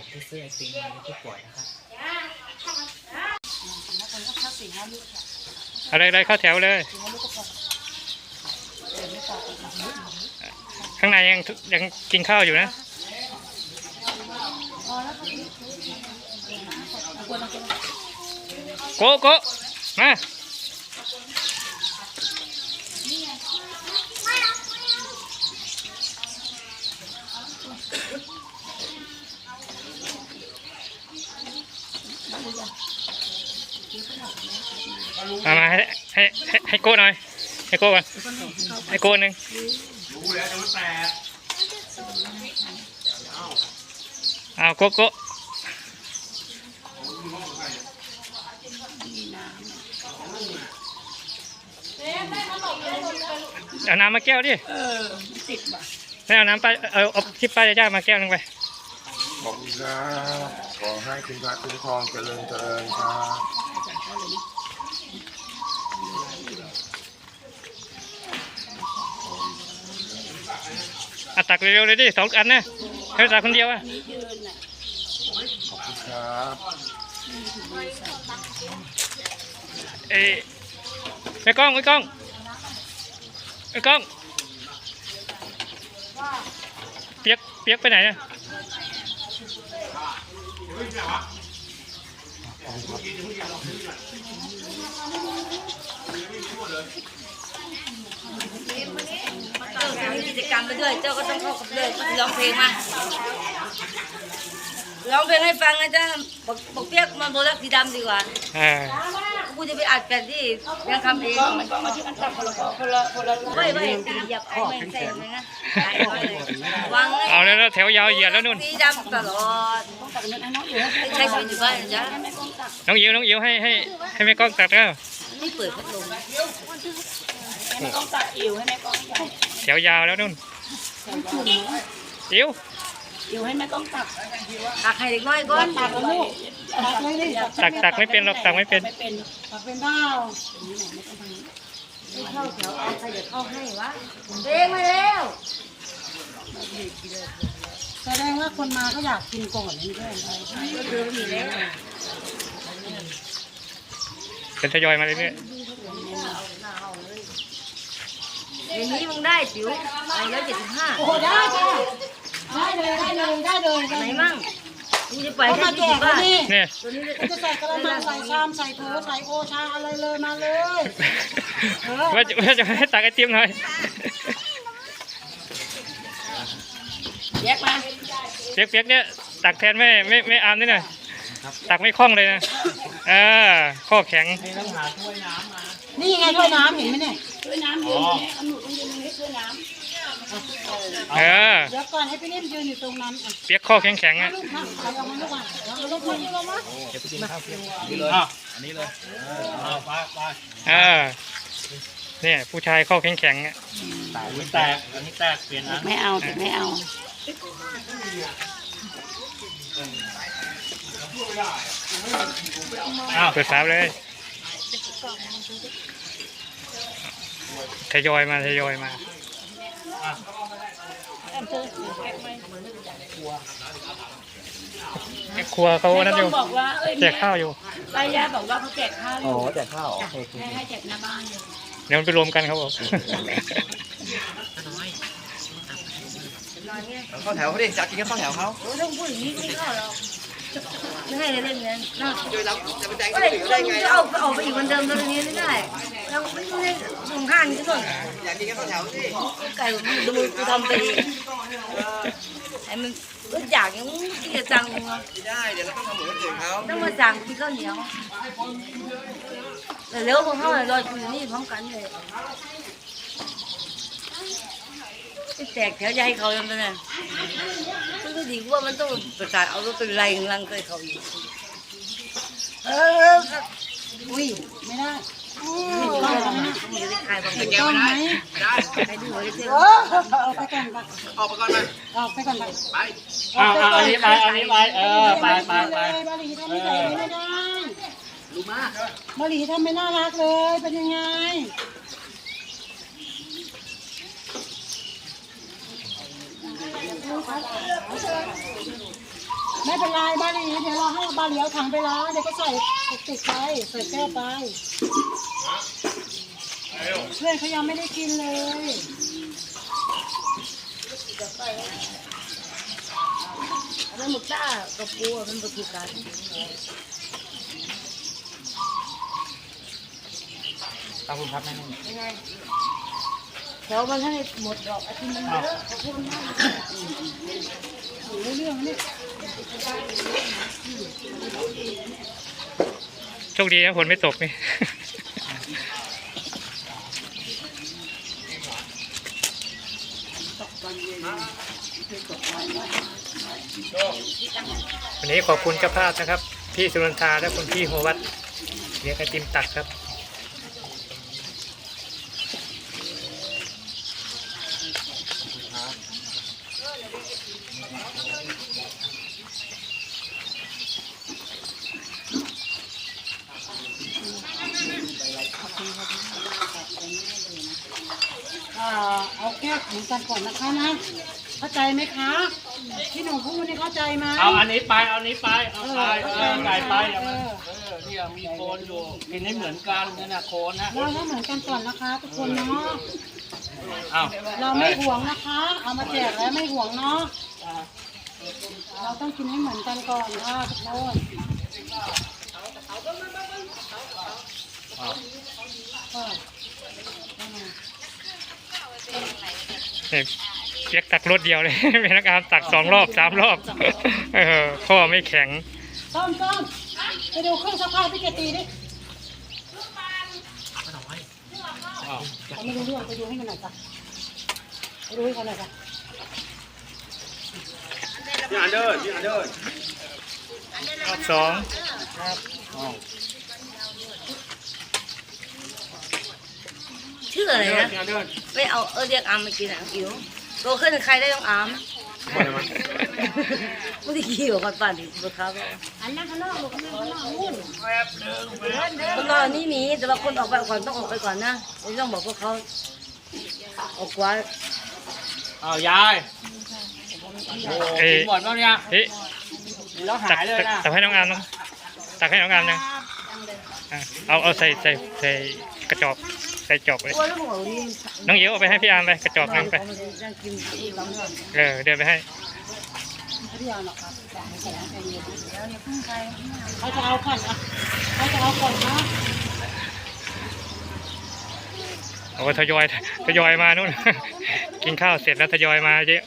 ผมที่ซื้อไอติมให้ผู้ป่วยนะครับแล้วคนก็เข้าสี่ห้าลูกค่ะอะไรอะไรเข้าแถวเลย สี่ห้าลูกก็พอเดี๋ยวไม่พออีกนิดข้างในยังยังกินข้าวอยู่นะ พอแล้วก็อีกควรเอาควรโกโกะมา มามาให้ให้ให้ให้โก้หน่อย ให้โก้ก่อนให้โก้หนึ่งเอาโก้โก้เอาน้ำมาแก้วดิเออติดว่ะไม่เอาน้ำไป เอาเอาที่ป้าจะย่ามาแก้วหนึงไปขอบคุณครับ ขอให้คุณพระคุ้มครองเจริญเจริญครับเอาตักเร็วๆเลยดิสองอันนะแค่ตักคนเดียวอะนี่ยืนน่ะขอบคุณครับเอ้ยไอ้กล้องไอ้กล้องไอ้กล้องเปียกเปียกไปไหนเนี่ย เจ้าจะมี กิจกรรมไปด้วย เจ้าก็ต้องเข้ากับเลยร้องเพลงมาร้องเพลงให้ฟังนะจ๊ะบอกบอกเปียกมาโบลักสีดำดีกว่าอ่ากูจะไปอัดกันที่ยังคำเองก็มันก็มาที่กันตักคนละคนละคนละไม่ไม่เหยียบไอ้แม่งใส่เลยนะหลายร้อยเลยวางไว้เอาแล้วแล้วแถวยาวเหยียดแล้วนู่นสีดำตลอดต้องตักเงินให้น้องอยู่ให้ไม่ใช่ชีวิตอยู่บ้านนะจ๊ะแม่ต้องตักน้องอิ๋วน้องอิ๋วให้ให้ให้แม่กล้องตักแล้วไม่เปิดพัดลมให้แม่ต้องตักอิ๋วให้แม่ต้องใหญ่ แถวยาวแล้วนู่นอิ๋วอิ๋วให้แม่ต้องตักตักให้เด็กน้อยก่อนตักแล้วลูกตักเลยดิตักตักไม่เป็นหรอกตักไม่เป็นไม่เป็นตักเป็นเปล่าไม่เข้าแถวเอาใครจะเข้าให้วะเพลงมาแล้วแสดงว่าคนมาก็อยากกินก่อนนี่ด้วยก็เดินอยู่แล้วเป็นทยอยมาเรื่อย เดี๋ยวนี้มึงได้จิ๋วไอ้ร้อยเจ็ดสิบห้าโอ้ได้ค่ะได้เลยได้เลยได้เลยไหนมั่งมึงจะไปเขาแค่มาแจยี่สิกบแล้วบาทนี่ๆเนี่ย ตัวนี้จะใส่กระมังใส่ชามใส่โถใส่โอชาอะไรเลยมาเลยว่าจะว่าจะให้ตักไอติมหน่อยแยกมาเปียกเปียกเนี่ยตักแทนแม่ไม่ไม่อามนี่หน่อยตักไม่คล่องเลยนะเออข้อแข็งนี่ต้องหาถ้วยน้ำมานี่ไงถ้วยน้ำเห็นไหมเนี่ย ถ้วยน้ำยืนตรงนี้เอาหนูต้องยืนตรงนี้ถ้วยน้เออำเดี๋ยวก่อนให้พี่นิ่มยืนอยู่ตรงนั้นอะเปียกข้อแข็งๆอะลูกมาใครเอามาลูกอะเอาลูกมาลูกมาเดี๋ยวไปกินข้าวเพียงนี่เลยอันนี้เลยเอาไปไปเออเนี่ยผู้ชายข้อแข็งแข็งๆอะแตกแตกอันนี้แตกเปลี่ยนนะไม่เอาแต่ไม่เอาอ้าวเปิดฝาเลย ทยอยมาทยอยมาแม่ครัวเขานั่นอยู่บอกว่าเอ้ยแจกข้าวอยู่รายยาบอกว่าเขาแจกข้าวอโอ้ยู่แจกข้าวโอเคให้ให้แจกหน้าบ้านอยู่เดี๋ยวมันไปรวมกันครับผมเข้าแถวเขาดิจักกินข้าวแถวเขาโอ้ต้องพูดอย่างนี้ไม่เข้าหรอกไม่ให้เล่นเงินนะช่วยรับจะไปแจ้งก็เลยได้ไงเอาเอาไปอีกวันเดิมตรงนี้ไม่ได้ เราไม่ได้ตรงข้างนี่ก่อนอยากกินข้าวแถวสิไก่ดูกูทำไปไอ้มันก็อยากยังที่จะสั่งไม่ได้เดี๋ยวเราต้องทำเหมือนคนอื่นเขาต้องมาสั่งกินข้าวเหนียวแต่เร็วพวกเขาเลยรออยู่นี่พร้อมกันเลยแตกแถวจะให้เขายังไงเนี่ยมันก็ดีกว่ามันต้องประสานเอารถเป็นไรลังเคยเขาอยู่เอออุ้ยไม่ได้ มีได้ขายบางถูกต้องไหมได้ไว้เถเออะอเอาไปก่อนไปออกไปก่อนมาเอาไปก่อนไปไปอ่าอันนี้ไปอันนี้ไปเออไปไปไปมาลีทำไม่ได้ไม่ได้รู้มากมาลีทำไม่น่ารักเลยเป็นยังไงไม่เป็นไรบานนี้เดี๋ยวเราให้ บ้าเหลียวถังไปล้างเดี๋ยวก็ใส่ติดไปใส่แก้วไปเพื่อนเขายังไม่ได้กินเลยอันนั้นหมึกต้ากับปูมันประถูกันขอบคุณครับแม่นุ่นยังไงแถวมันให้หมดดอกอาทิตย์มันเยอะขอบคุณมากเรื่องนี่ โชคดีนะฝนไม่ตกนี่ วันนี้ขอบคุณเจ้าภาพนะครับ พี่สุรนทาและคุณพี่โฮวัตเลี้ยงไอติมตักครับ เอาแก้วของกันก่อนนะคะนะ เข้าใจไหมคะที่หนูพูดนี่เข้าใจไหมเอาอันนี้ไป เอาอันนี้ไป เอาไปเออเออไก่ไปเอาเอมาอเออเนี่ยมีโคนอยู่กินให้เหมือนกันนั่นน่ะโคนนะเราก็เหมือนกันก่อนนะคะ ทุกคนเนาะเอาเราไม่ห่วงนะคะ เอามาแจกแล้วไม่ห่วงเนาะเราต้องกินให้เหมือนกันก่อนค่ะทุกคนเออ เนี่ยเปียกตักรถเดียวเลย เป็นนักอามตักสองรอบสามรอบเออข้อไม่แข็งต้อมต้อมไปดูเครื่องซักผ้าพี่เกตีดิเขาไม่รู้เรื่องไปดูให้มันหน่อยจ้ะไปดูให้เขาหน่อยจ้ะพี่อันเดอร์พี่อันเดอร์รอบสอง ชื่ออะไรนะพี่อันเดอร์ไม่เอาเออเรียกอามมากินอะอิ๋วโตขึ้นใครได้ต้องอามไม่ได้กี่กับป่านดิบครับอันนั้นข้างนอกลูกข้างนอกข้างนอกนู่นคนรอนี่มีแต่ว่าคนออกไปก่อนต้องออกไปก่อนนะไม่ต้องบอกพวกเขาออกกว่าเอายายโอ้กินหมดแล้วเนี่ยเฮ้ยกินแล้วตักหายเลยตักนะตักให้น้องอามนะตักให้น้องอามนะอะเอาเอาใส่ใส่ใส่กระจอก ใส่จอกเลยกลัวแล้วบอกนี่น้องเอ๋วเอาไปให้พี่อามไปกระจอกหนึงไป ยังกินตำเนาะเออ เดินไปให้เขาเรียกหรอกครับแต่ไม่ใช่ใจเย็นแล้วเนี่ยเพิ่งใครเขาจะเอาก่อนนะเขาจะเอาก่อนนะโอ้ทยอยทยอยมานู่น กินข้าวเสร็จแล้วทยอยมาเยอะ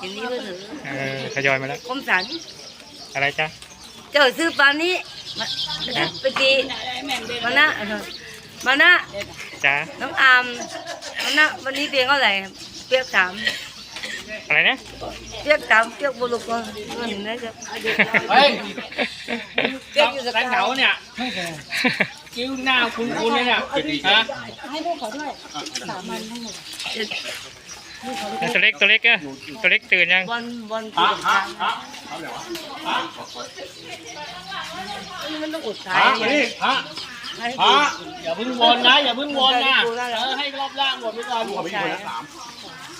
กินนี้ก็ถือเออทยอยมาแล้ว คมสันอะไรจ๊ะ เจ้าซื้อปลานี้มาไปตีมานะ มานะจ๊ะน้องอามมานะวันนี้เปียกเท่าไหร่เปียกสามอะไรนะเปียกสามเปียกบุรุษก็เงินนะจ๊ะเฮ้ยเปียกอยู่สแตงกาเหาเนี่ยกิ้วหน้าคุณคุณเนี่ยฮะให้ลูกเขาด้วยสามมันทั้งหมดตัวเล็กตัวเล็กอะตัวเล็กตื่นยังบอลบอลฮะตีฮะทางฮะมันต้องอดสาฮะยมานี่ฮะ ให้ฮะอย่าเพิ่งวนนะ อย่าเพิ่งวนนะเออให้รอบล่างหมดไปก่อนเขาไปกินคนละสาม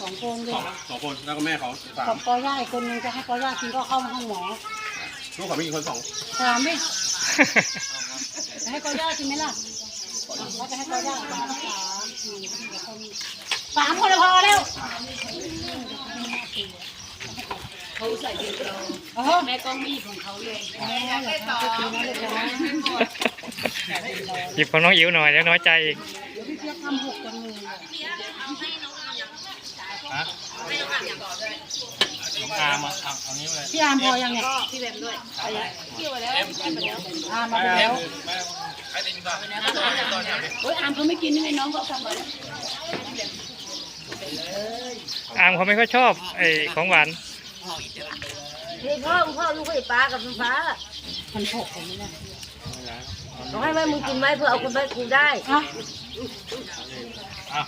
สองคนด้วยสองคนแล้วก็แม่เขาสากัมบกอย่าอีกคนนึงจะให้กอย่ากินก็เข้ามาห้องหมอลูกเขาไม่กินคนสองถามดิจะให้กอย่ากินไหมล่ะเขาจะให้กอย่าสามสามคนละพอแล้วเขาใส่เดียวแม่ก็มีของเขาเลยแม่อยากให้ต่อนะลูกนะหยิบของน้องอิ๋วหน่อยเดี๋ยวน้อยใจอีกเดี๋ยวพี่เพียกทำหกจังเลยฮะน้องอามาเอาเอานี้เลยพี่อามพอยังเนี่ยพี่แบมด้วยอามมาแล้วโอ้ยอามเขาไม่กินยังไงน้องเขาทำอะไรอามเขาไม่ค่อยชอบไอ้ของหวาน เฮ้ยพ่อพ่อลูกไอ้ปลากับคุณฟ้ามันหกผมเนี่ยบอกให้แม่มึงกินไหมเพื่อเอาคนไปกูได้อะอะ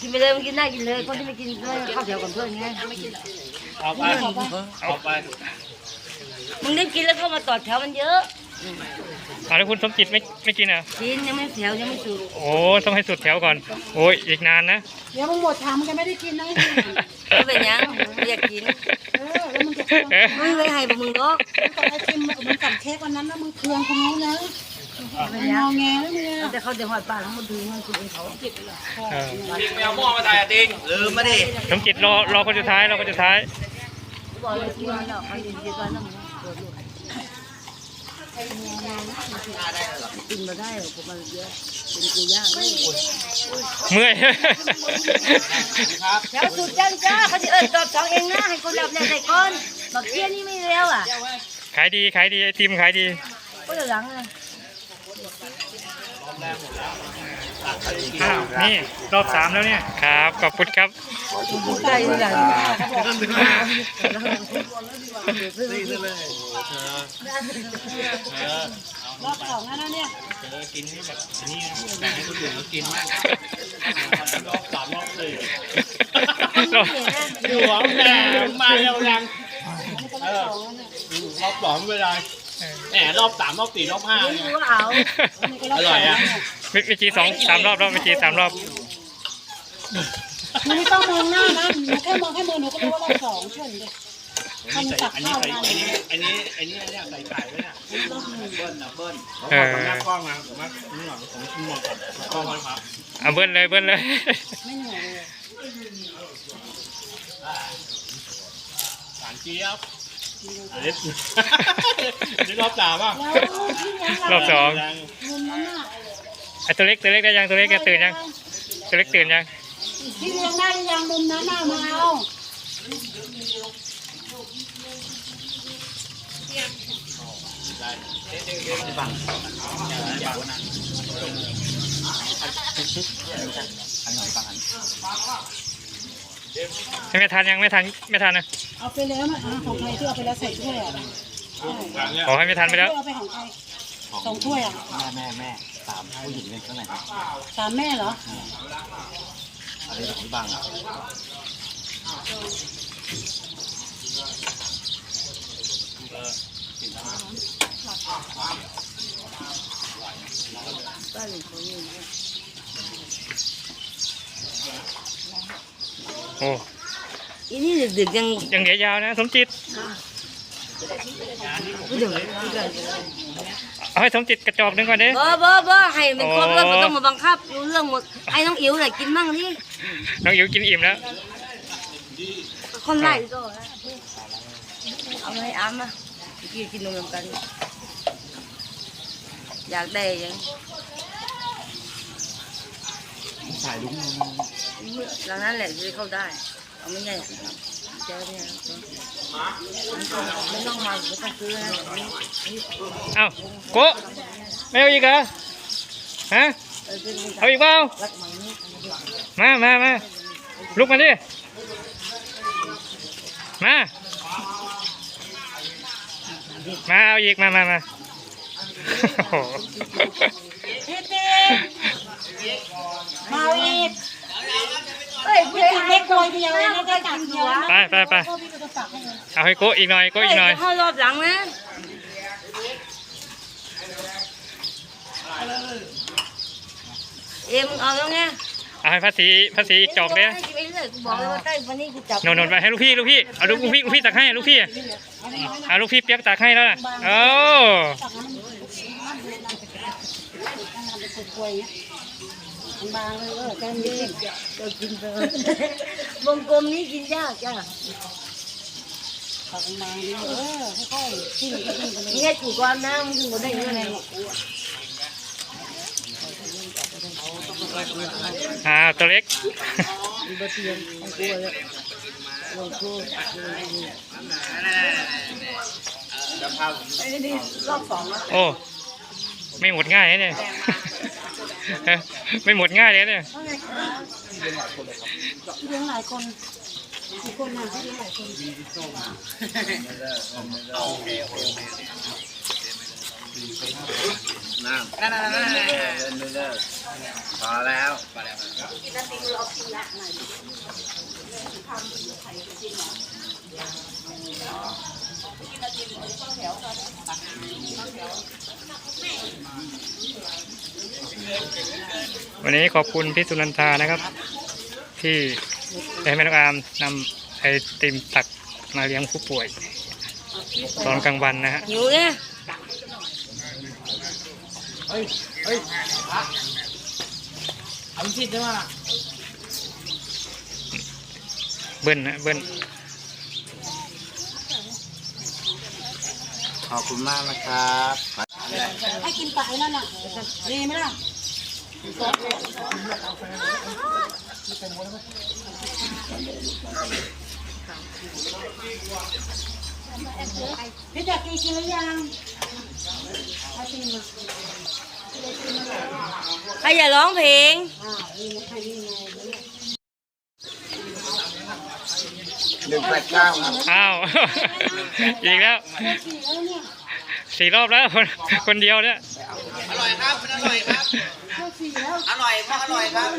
กินไปเลยมึงกินได้กินเลยคนที่ไม่กินด้วยเข้าแถวกับเพื่อนไงเอาไปเอาไปมึงได้กินแล้วเข้ามาต่อแถวมันเยอะ เอาแล้วคุณสมจิตไม่ไม่กินเหรอะกินยังไม่แถวยังไม่สุดโอ้ต้องให้สุดแถวก่อน โอ้ยอีกนานนะ เดี๋ยวมึงหมดถามมึงจะไม่ได้กินนะก็เป็นยังไม่อยากกิน เออแล้วมึงจะเข้าเออไม่ไม่ให้มึงหรอกตอนไอติมมึงกับเค้กวันนั้นนะมึงเคืองคนนู้นนะมันงอแงแล้วเนี่ย แต่เขาจะหอดปากทั้งหมดดูมันคือเขาเออไม่เอาหม้อมาใส่อะติงลืมมาดิสมจิตรอรอคนสุดท้ายรอคนสุดท้าย บอกเลยที่มันเราเขาเรียนเรียนว่าน้ำมันเกิดลูกกินมาได้หรอกผมมันเยอะเป็นกูย่างเมื่อยแถวสุดจังจ้าเขาจะเอิญตอบสองเองนะให้คนรับแรกใส่ก้อนบักเทียนี่ไม่เร็วอะขายดีขายดีไอติมขายดีก็จะหลังเลย อ้าวนี่รอบสามแล้วเนี่ยครับขอบคุณครับใจหลังรอบสองแล้วนะเนี่ยเออกินให้แบบนี่แบ่งให้คนอื่นเขากินมากรอบสามรอบสี่อยู่หวังแม่มาเร็วยังเออรอบสองเวลา แหมรอบสามรอบสี่รอบห้าไม่เนี่ยรู้ว่าเอานี่ก็รอบอสร่อองยแล้วอะเนี่ยเมื่อกี้สองสามรอบรอบเมื่อกี้สามรอบมึงไม่ต้องมองหน้านะหนูแค่มองแค่มือหนูก็รู้ว่ารอบสองเชื่อหนูดิถ้ามึงตักอันนี้ข้าวใส่มาอันนี้อันนี้อันนี้เนี่ยใส่ไข่ไว้เนี่ยเบิ้ลนะเบิ้ลเออผมหน้ากล้องมาผมว่านี่หน่อยผมชิมหมดก่อนกล้องมันครับเอาเบิ้ลเลยเบิ้ลเลยไม่เหนื่อยเลยหวานเจี๊ยบ อันนี้อันนี้รอบสามอะแล้วที่เลี้ยงรเราอบสองมุมนั้นน่ะไอตัวเล็กตัวเล็กได้ยังตัวเล็กแกตื่นยังตัวเล็กตื่นยังที่เลี้ยงได้หรือยังมุมนั้นน่ะมาเอาให้ ไม่ทันยังไม่ทันไม่ทันนะเอาไปแล้วนะอะของใครที่เอาไปแล้วใส่ถ้วยอะขอให้ไม่ทันไปแล้วเอาไปของใครสองถ้วยอะแม่แม่สามผู้หญิงเนี่ยเท่าไหร่สามแม่เหรออันนี้ของบังบ้านหนึ่งคนนี้ โอ้อีนี่ดึกๆยังยังเหลือยาวนะสมจิตไม่ถึงเอาให้สมจิตกระจอกหนึงก่อนเด้บ่บ่บ่ให้มันครบแล้วไม่ต้องมาบังคับรู้เรื่องหมดไอ้น้องอิ๋วน่ะกินมั่งที่น้องอิ๋วกินอิ่มแล้วคนไล่ก็เอาให้อ้ำอะกินกินนมกัน อยากได้ยังถ่ายลุง หลังนั้นแหละจะเข้าได้เอาไม่ใช่เจอเนี่ยไม่ต้องมาไม่ต้องซื้อนะเอ้าโกะไม่เอาอีกเหรอฮะเออเป็นเอาอีกเปล่ารักมันนี่มามามาลุกมาดิมามาเอาอีกมามามาโอ้โหพี่ติ๊กมาเอาอีก เฮ้ยพี่ติ๊กเล็กตัวเดียวเองนะได้ตักเดียวไปไปไปเอาให้โกะอีกหน่อยโกะอีกหน่อย เข้ารอบหลังนะเอ็มเอาแล้วไงเอาให้ภาษีภาษีอีกจอกเด้อบอกเลยว่าใกล้วันนี้กูจับนนนนไปให้ลูกพี่ลูกพี่เอาลูกพี่ลูกพี่ตักให้ลูกพี่เอาลูกพี่เปียกตักให้แล้วนะโอ้ บางเลยเออแกมีจะกินไปวงกลมนี้กินยากจ้ะตักบางๆนี่เออค่อยๆทิ้งก็ทิ้งไปเลยนี่ให้กูก่อนนะมึงถึงบ่ได้เงินไงอ่าตัวเล็กมึงบ่เตียนของกูเลยลงกูโอ้ไม่หมดง่ายนะเนี่ย ไม่หมดง่ายเลยเนี่ยเลี้ยงหลายคนกี่คนน่ะเลี้ยงหลายคน น้ำนั่นนั่นนั่นเล่นไม่เลิกพอแล้วพอแล้ววันนี้ขอบคุณพี่สุนันทานะครับ ที่ได้ให้แม่น้อามนำไอติมตักมาเลี้ยงผู้ป่วย ตอนกลางวันนะฮะหิวเนี่ย เฮ้ย เฮ้ยพระเอาชิดได้ไหมล่ะเบิ้ลนะเบิ้ลขอบคุณมากนะครับให้กินปลาไอ้นั่นน่ะดีไหมล่ะพี่จักรีกินหรือยังให้กินมา ใครอย่าร้องเพลงอ่านี่นะใครนี่ไงหนึ่งแปดเก้าครับอ้าว อีกแล้วสี่แล้วเนี่ยสี่รอบแล้วคนคนเดียวเนี่ย อร่อยครับมันอร่อยครับเข้าสี่แล้วอร่อยมากอร่อยครับ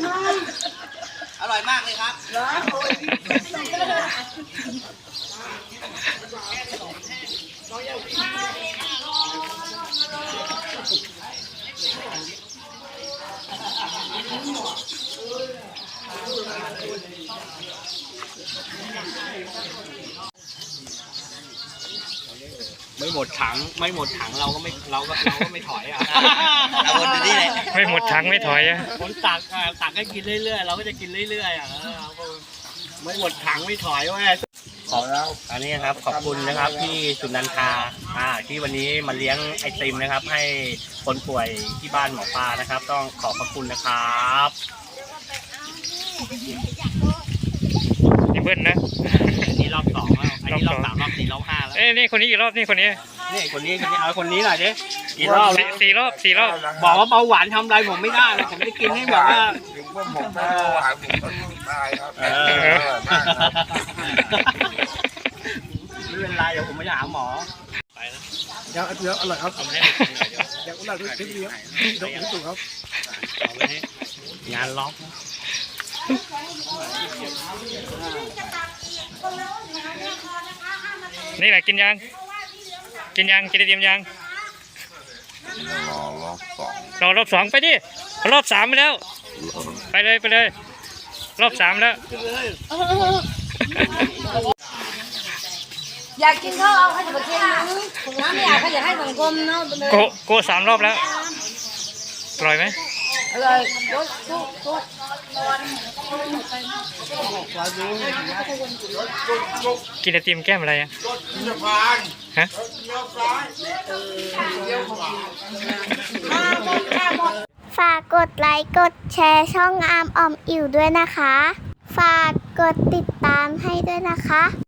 อร่อยมากเลยครับ ไม่หมดถังไม่หมดถังเราก็ไม่เราก็เราก็ไม่ถอยอะเอาวนอยู่นี่แหละ ไม่หมดถังไม่ถอยอะ คนตักอะตักให้กินเรื่อยๆเราก็จะกินเรื่อยๆอะเออเราก็ไม่หมดถังไม่ถอยเว้ย ขอแล้วอันนี้นะครับขอบคุณนะครับที่สุนันทาอ่าที่วันนี้มาเลี้ยงไอติมนะครับ ให้คนป่วยที่บ้านหมอปลานะครับ ต้องขอบพระคุณนะครับนี่เบิ้ลนะอันนี้รอบสองแล้วอันนี้รอบสามรอบสี่รอบห้าแล้วเอ้ยนี่คนนี้อีกรอบนี่คนนี้นี่คนนี้คนนี้เอาคนนี้หน่อยดิกี่รอบสี่แล้วสี่รอบสี่รอบบอกว่าเบาหวานทำอะไรผมไม่ได้เลยผมจะกินให้แบบว่าถึงว่าผมไม่เบาหวานผมก็ต้องตายครับ ดี๋ยวผมไปหาหมอเดี๋ยวเดี๋ยวอร่อยครับเอาให้ผมกินหน่อยเดี๋ยวเดี๋ยวอร่อยด้วยคลิปเดียวเดี๋ยวผมตู่ครับเอาไว้ให้งานล็อกนี่แหละกินยัง กินยังกินไอติมยังรอรอบสองรอรอบสองไปดิรอบสามไปแล้ว ไปเลยไปเลย รอบสามแล้ว อยากกินข้าวเอาให้จะมากินนะน้ำไม่อยากให้อยากให้สังคมเนาะโกโกสามรอบแล้วอร่อยไหมอร่อยโอ๊ยโอ๊ยโอ๊ยกินไอติมแก้มอะไรอะฮะฝากกดไลค์กดแชร์ช่องอาร์มออมอิ่วด้วยนะคะ ฝากกดติดตามให้ด้วยนะคะ